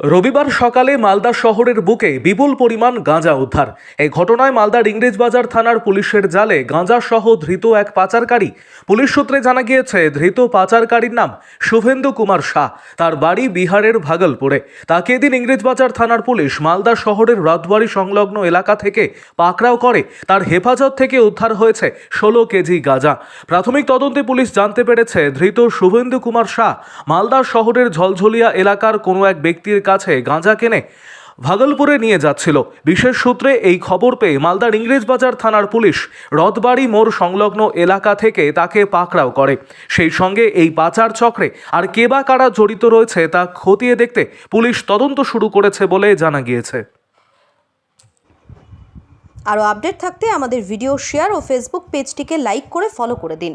রবিবার সকালে মালদা শহরের বুকে বিপুল পরিমাণ গাঁজা উদ্ধার। এই ঘটনায় মালদার ইংরেজবাজার থানার পুলিশের জালে গাঁজা সহ ধৃত এক পাচারকারী। পুলিশ সূত্রে জানা গিয়েছে, ধৃত পাচারকারীর নাম শুভেন্দু কুমার শাহ। তার বাড়ি বিহারের ভাগলপুরে। তাকে এদিন ইংরেজবাজার থানার পুলিশ মালদা শহরের রাতবাড়ি সংলগ্ন এলাকা থেকে পাকড়াও করে। তার হেফাজত থেকে উদ্ধার হয়েছে ষোলো কেজি গাঁজা। প্রাথমিক তদন্তে পুলিশ জানতে পেরেছে, ধৃত শুভেন্দু কুমার শাহ মালদা শহরের ঝলঝলিয়া এলাকার কোনো এক ব্যক্তির কাছে গাঁজা কেনে। ভাগলপুরে নিয়ে যাচ্ছিল। বিশেষ সূত্রে এই খবর পেয়ে মালদার ইংরেজবাজার থানার পুলিশ রথবাড়ি মোড় সংলগ্ন এলাকা থেকে তাকে পাকড়াও করে। সেই সঙ্গে এই পাচার চক্রে আর কে বা কারা জড়িত রয়েছে তা খতিয়ে দেখতে পুলিশ তদন্ত শুরু করেছে বলে জানা গিয়েছে। আরও আপডেট থাকতে আমাদের ভিডিও শেয়ার ও ফেসবুক পেজটিকে লাইক করে ফলো করে দিন।